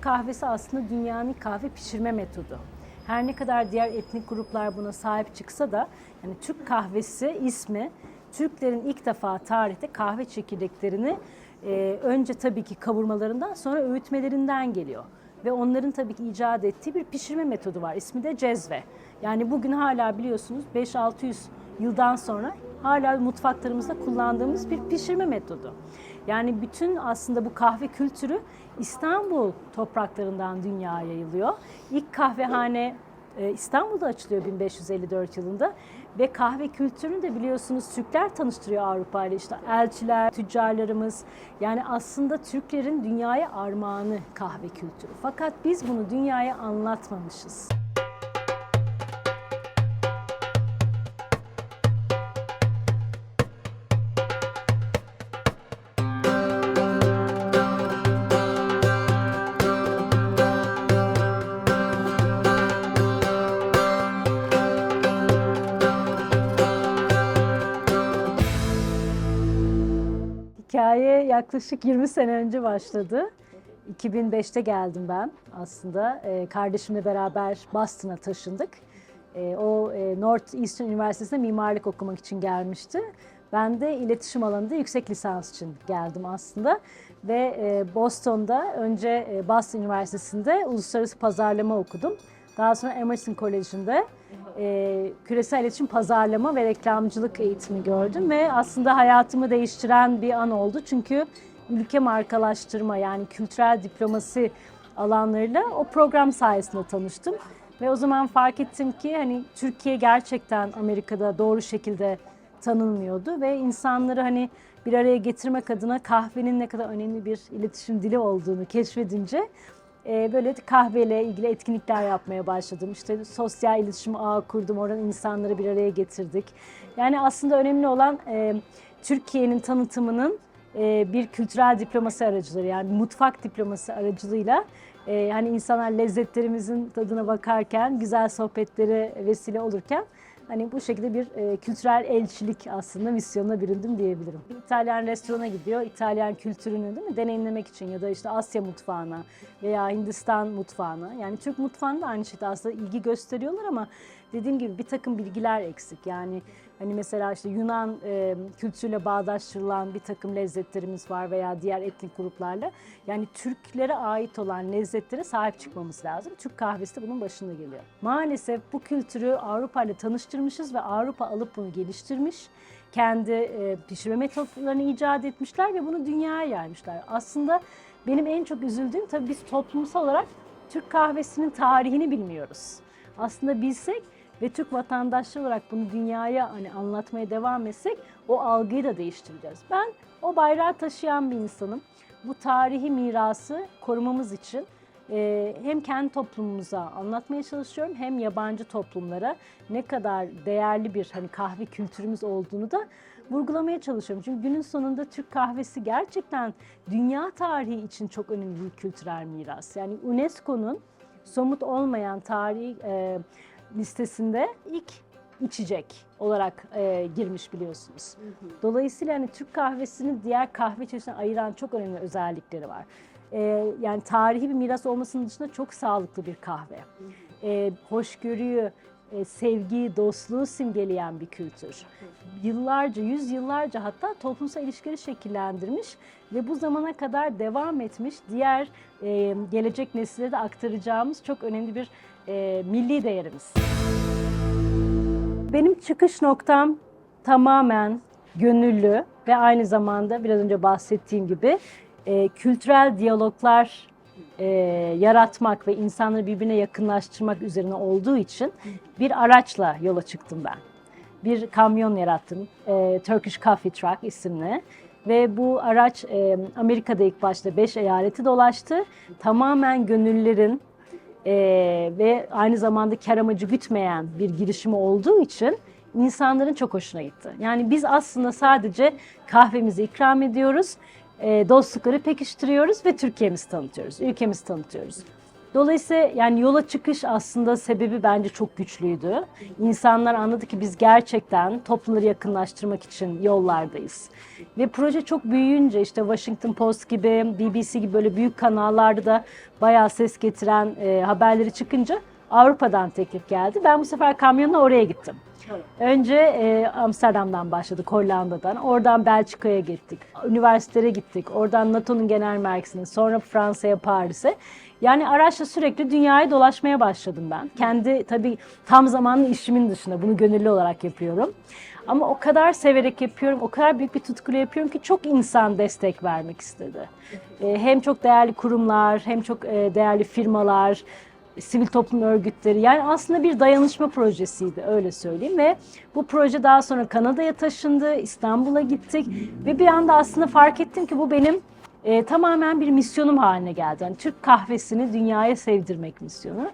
Kahvesi aslında dünyanın kahve pişirme metodu. Her ne kadar diğer etnik gruplar buna sahip çıksa da yani Türk kahvesi ismi Türklerin ilk defa tarihte kahve çekirdeklerini e, önce tabii ki kavurmalarından sonra öğütmelerinden geliyor. Ve onların tabii ki icat ettiği bir pişirme metodu var. İsmi de cezve. Yani bugün hala biliyorsunuz 5-600 yıldan sonra hala mutfaklarımızda kullandığımız bir pişirme metodu. Yani bütün aslında bu kahve kültürü İstanbul topraklarından dünyaya yayılıyor. İlk kahvehane e, İstanbul'da açılıyor 1554 yılında ve kahve kültürünü de biliyorsunuz Türkler tanıştırıyor Avrupa ile işte elçiler, tüccarlarımız yani aslında Türklerin dünyaya armağanı kahve kültürü. Fakat biz bunu dünyaya anlatmamışız. Yaklaşık 20 sene önce başladı. 2005'te geldim ben aslında. Ee, kardeşimle beraber Boston'a taşındık. Ee, o e, Northeastern Üniversitesi'nde mimarlık okumak için gelmişti. Ben de iletişim alanında yüksek lisans için geldim aslında. Ve e, Boston'da önce e, Boston Üniversitesi'nde uluslararası pazarlama okudum. Daha sonra Emerson College'inde e, küresel iletişim pazarlama ve reklamcılık eğitimi gördüm ve aslında hayatımı değiştiren bir an oldu. Çünkü ülke markalaştırma yani kültürel diplomasi alanlarıyla o program sayesinde tanıştım. Ve o zaman fark ettim ki hani Türkiye gerçekten Amerika'da doğru şekilde tanınmıyordu ve insanları hani bir araya getirmek adına kahvenin ne kadar önemli bir iletişim dili olduğunu keşfedince e, böyle kahveyle ilgili etkinlikler yapmaya başladım. İşte sosyal iletişim ağı kurdum, oradan insanları bir araya getirdik. Yani aslında önemli olan e, Türkiye'nin tanıtımının e, bir kültürel diplomasi aracıları yani mutfak diplomasi aracılığıyla e, hani insanlar lezzetlerimizin tadına bakarken, güzel sohbetlere vesile olurken Hani bu şekilde bir e, kültürel elçilik aslında misyonuna büründüm diyebilirim. Bir İtalyan restorana gidiyor, İtalyan kültürünü değil mi deneyimlemek için ya da işte Asya mutfağına veya Hindistan mutfağına. Yani Türk mutfağında aynı şekilde aslında ilgi gösteriyorlar ama dediğim gibi bir takım bilgiler eksik. Yani hani mesela işte Yunan e, kültürüyle bağdaştırılan bir takım lezzetlerimiz var veya diğer etnik gruplarla. Yani Türklere ait olan lezzetlere sahip çıkmamız lazım. Türk kahvesi de bunun başında geliyor. Maalesef bu kültürü Avrupa ile tanıştırmışız ve Avrupa alıp bunu geliştirmiş. Kendi e, pişirme metotlarını icat etmişler ve bunu dünyaya yaymışlar. Aslında benim en çok üzüldüğüm tabii biz toplumsal olarak Türk kahvesinin tarihini bilmiyoruz. Aslında bilsek ve Türk vatandaşları olarak bunu dünyaya hani anlatmaya devam etsek o algıyı da değiştireceğiz. Ben o bayrağı taşıyan bir insanım. Bu tarihi mirası korumamız için e, hem kendi toplumumuza anlatmaya çalışıyorum hem yabancı toplumlara ne kadar değerli bir hani kahve kültürümüz olduğunu da vurgulamaya çalışıyorum. Çünkü günün sonunda Türk kahvesi gerçekten dünya tarihi için çok önemli bir kültürel miras. Yani UNESCO'nun somut olmayan tarihi e, listesinde ilk içecek olarak e, girmiş biliyorsunuz. Dolayısıyla hani Türk kahvesinin diğer kahve çeşitlerine ayıran çok önemli özellikleri var. E, yani tarihi bir miras olmasının dışında çok sağlıklı bir kahve. E, hoşgörüyü, e, sevgiyi, dostluğu simgeleyen bir kültür. Yıllarca, yüz yıllarca hatta toplumsal ilişkileri şekillendirmiş ve bu zamana kadar devam etmiş diğer e, gelecek nesillere de aktaracağımız çok önemli bir e, milli değerimiz. Benim çıkış noktam tamamen gönüllü ve aynı zamanda biraz önce bahsettiğim gibi e, kültürel diyaloglar e, yaratmak ve insanları birbirine yakınlaştırmak üzerine olduğu için bir araçla yola çıktım ben. Bir kamyon yarattım, e, Turkish Coffee Truck isimli. Ve bu araç e, Amerika'da ilk başta 5 eyaleti dolaştı. Tamamen gönüllülerin e, ve aynı zamanda kar amacı gütmeyen bir girişimi olduğu için insanların çok hoşuna gitti. Yani biz aslında sadece kahvemizi ikram ediyoruz, e, dostlukları pekiştiriyoruz ve Türkiye'mizi tanıtıyoruz, ülkemizi tanıtıyoruz. Dolayısıyla yani yola çıkış aslında sebebi bence çok güçlüydü. İnsanlar anladı ki biz gerçekten toplumları yakınlaştırmak için yollardayız. Ve proje çok büyüyünce işte Washington Post gibi, BBC gibi böyle büyük kanallarda da bayağı ses getiren e, haberleri çıkınca Avrupa'dan teklif geldi. Ben bu sefer kamyonla oraya gittim. Önce e, Amsterdam'dan başladık, Hollanda'dan. Oradan Belçika'ya gittik. Üniversitelere gittik. Oradan NATO'nun genel merkezine, sonra Fransa'ya, Paris'e. Yani araçla sürekli dünyayı dolaşmaya başladım ben. Kendi tabii tam zamanlı işimin dışında bunu gönüllü olarak yapıyorum. Ama o kadar severek yapıyorum, o kadar büyük bir tutkuyla yapıyorum ki çok insan destek vermek istedi. E, hem çok değerli kurumlar, hem çok e, değerli firmalar, sivil toplum örgütleri yani aslında bir dayanışma projesiydi öyle söyleyeyim ve bu proje daha sonra Kanada'ya taşındı, İstanbul'a gittik ve bir anda aslında fark ettim ki bu benim e, tamamen bir misyonum haline geldi. Yani Türk kahvesini dünyaya sevdirmek misyonu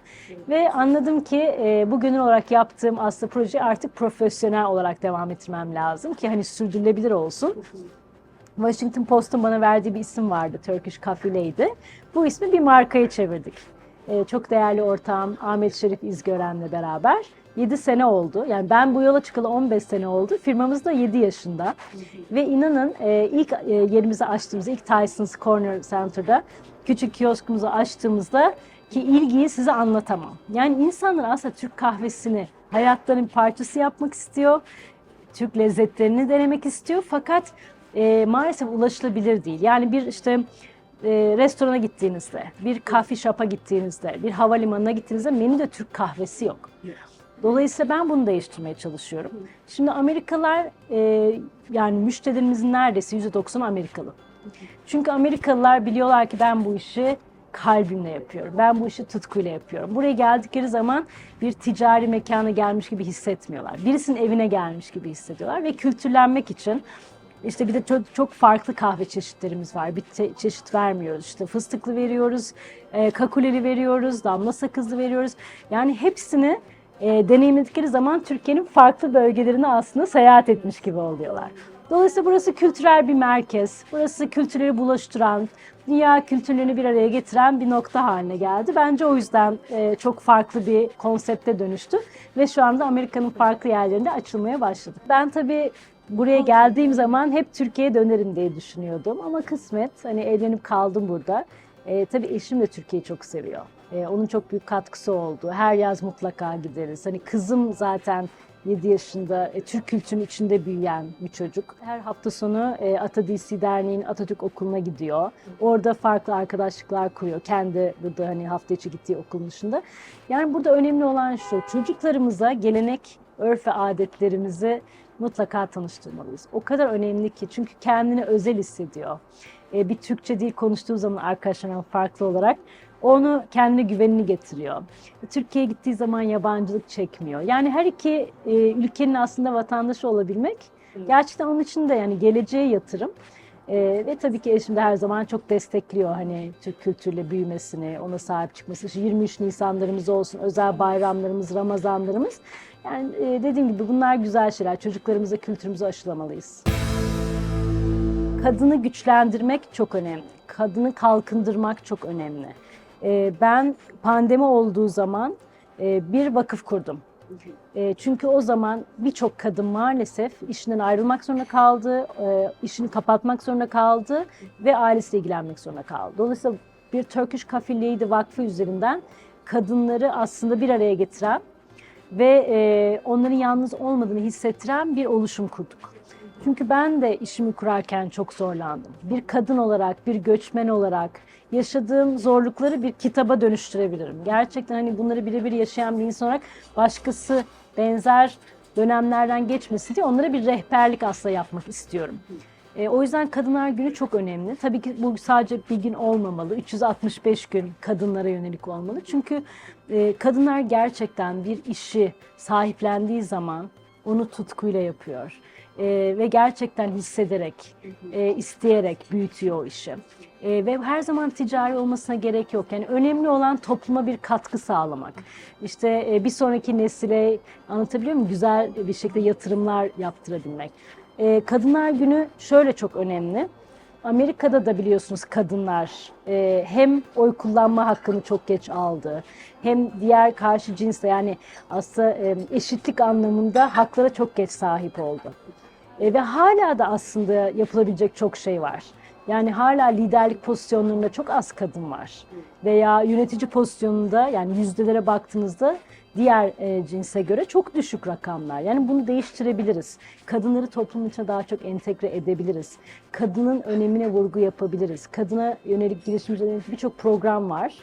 ve anladım ki e, bu olarak yaptığım aslında proje artık profesyonel olarak devam ettirmem lazım ki hani sürdürülebilir olsun. Washington Post'un bana verdiği bir isim vardı, Turkish Lady. Bu ismi bir markaya çevirdik. Ee, çok değerli ortağım Ahmet Şerif İzgören'le beraber 7 sene oldu. Yani ben bu yola çıkalı 15 sene oldu. Firmamız da 7 yaşında. Ve inanın e, ilk e, yerimizi açtığımızda, ilk Tyson's Corner Center'da küçük kioskumuzu açtığımızda ki ilgiyi size anlatamam. Yani insanlar aslında Türk kahvesini hayatlarının parçası yapmak istiyor. Türk lezzetlerini denemek istiyor. Fakat e, maalesef ulaşılabilir değil. Yani bir işte e, restorana gittiğinizde, bir coffee shop'a gittiğinizde, bir havalimanına gittiğinizde menüde Türk kahvesi yok. Dolayısıyla ben bunu değiştirmeye çalışıyorum. Şimdi Amerikalılar e, yani müşterilerimizin neredeyse %90 Amerikalı. Çünkü Amerikalılar biliyorlar ki ben bu işi kalbimle yapıyorum. Ben bu işi tutkuyla yapıyorum. Buraya geldikleri zaman bir ticari mekana gelmiş gibi hissetmiyorlar. Birisinin evine gelmiş gibi hissediyorlar ve kültürlenmek için işte bir de çok, farklı kahve çeşitlerimiz var. Bir çeşit vermiyoruz. İşte fıstıklı veriyoruz, e, kakuleli veriyoruz, damla sakızlı veriyoruz. Yani hepsini e, deneyimledikleri zaman Türkiye'nin farklı bölgelerine aslında seyahat etmiş gibi oluyorlar. Dolayısıyla burası kültürel bir merkez. Burası kültürleri bulaştıran, dünya kültürlerini bir araya getiren bir nokta haline geldi. Bence o yüzden e, çok farklı bir konsepte dönüştü ve şu anda Amerika'nın farklı yerlerinde açılmaya başladı. Ben tabii buraya geldiğim zaman hep Türkiye'ye dönerim diye düşünüyordum ama kısmet hani evlenip kaldım burada. E, tabii eşim de Türkiye'yi çok seviyor. E, onun çok büyük katkısı oldu. Her yaz mutlaka gideriz. Hani kızım zaten 7 yaşında e, Türk kültürünün içinde büyüyen bir çocuk. Her hafta sonu e, Ata Derneği'nin Atatürk Okulu'na gidiyor. Orada farklı arkadaşlıklar kuruyor. Kendi burada hani hafta içi gittiği okulun dışında. Yani burada önemli olan şu. Çocuklarımıza gelenek, örf ve adetlerimizi mutlaka tanıştırmalıyız. O kadar önemli ki çünkü kendini özel hissediyor. E, bir Türkçe dil konuştuğu zaman arkadaşlarından farklı olarak onu kendine güvenini getiriyor. Türkiye'ye gittiği zaman yabancılık çekmiyor. Yani her iki e, ülkenin aslında vatandaşı olabilmek gerçekten onun için de yani geleceğe yatırım. E, ve tabii ki eşim de her zaman çok destekliyor hani Türk kültürüyle büyümesini, ona sahip çıkması. İşte 23 Nisanlarımız olsun, özel bayramlarımız, Ramazanlarımız. Yani e, dediğim gibi bunlar güzel şeyler. Çocuklarımıza kültürümüzü aşılamalıyız. Kadını güçlendirmek çok önemli. Kadını kalkındırmak çok önemli. E, ben pandemi olduğu zaman e, bir vakıf kurdum. E, çünkü o zaman birçok kadın maalesef işinden ayrılmak zorunda kaldı, e, işini kapatmak zorunda kaldı ve ailesiyle ilgilenmek zorunda kaldı. Dolayısıyla bir Turkish Coffee Vakfı üzerinden kadınları aslında bir araya getiren ve onların yalnız olmadığını hissettiren bir oluşum kurduk. Çünkü ben de işimi kurarken çok zorlandım. Bir kadın olarak, bir göçmen olarak yaşadığım zorlukları bir kitaba dönüştürebilirim. Gerçekten hani bunları birebir yaşayan bir insan olarak başkası benzer dönemlerden geçmesin diye onlara bir rehberlik aslında yapmak istiyorum. E, o yüzden Kadınlar Günü çok önemli. Tabii ki bu sadece bir gün olmamalı. 365 gün kadınlara yönelik olmalı. Çünkü e, kadınlar gerçekten bir işi sahiplendiği zaman onu tutkuyla yapıyor. E, ve gerçekten hissederek, e, isteyerek büyütüyor o işi. E, ve her zaman ticari olmasına gerek yok. Yani önemli olan topluma bir katkı sağlamak. İşte e, bir sonraki nesile anlatabiliyor muyum? Güzel bir şekilde yatırımlar yaptırabilmek. E, Kadınlar Günü şöyle çok önemli. Amerika'da da biliyorsunuz kadınlar e, hem oy kullanma hakkını çok geç aldı, hem diğer karşı cinsle yani aslında e, eşitlik anlamında haklara çok geç sahip oldu. E, ve hala da aslında yapılabilecek çok şey var. Yani hala liderlik pozisyonlarında çok az kadın var. Veya yönetici pozisyonunda yani yüzdelere baktığınızda diğer e, cinse göre çok düşük rakamlar. Yani bunu değiştirebiliriz. Kadınları toplumun içine daha çok entegre edebiliriz. Kadının önemine vurgu yapabiliriz. Kadına yönelik girişimcilerin birçok program var.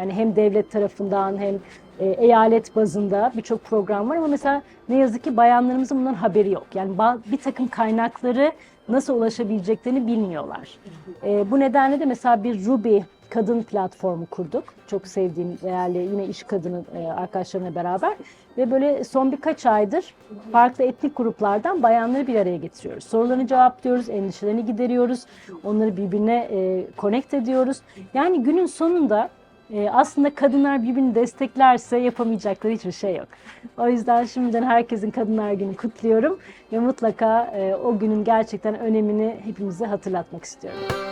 Yani hem devlet tarafından hem e, eyalet bazında birçok program var ama mesela ne yazık ki bayanlarımızın bundan haberi yok. Yani bir takım kaynakları nasıl ulaşabileceklerini bilmiyorlar. E, bu nedenle de mesela bir Ruby kadın platformu kurduk. Çok sevdiğim değerli yine iş kadını e, arkadaşlarımla beraber ve böyle son birkaç aydır farklı etnik gruplardan bayanları bir araya getiriyoruz. Sorularını cevaplıyoruz, endişelerini gideriyoruz, onları birbirine e, connect ediyoruz. Yani günün sonunda e, aslında kadınlar birbirini desteklerse yapamayacakları hiçbir şey yok. O yüzden şimdiden herkesin Kadınlar Günü kutluyorum ve mutlaka e, o günün gerçekten önemini hepimize hatırlatmak istiyorum.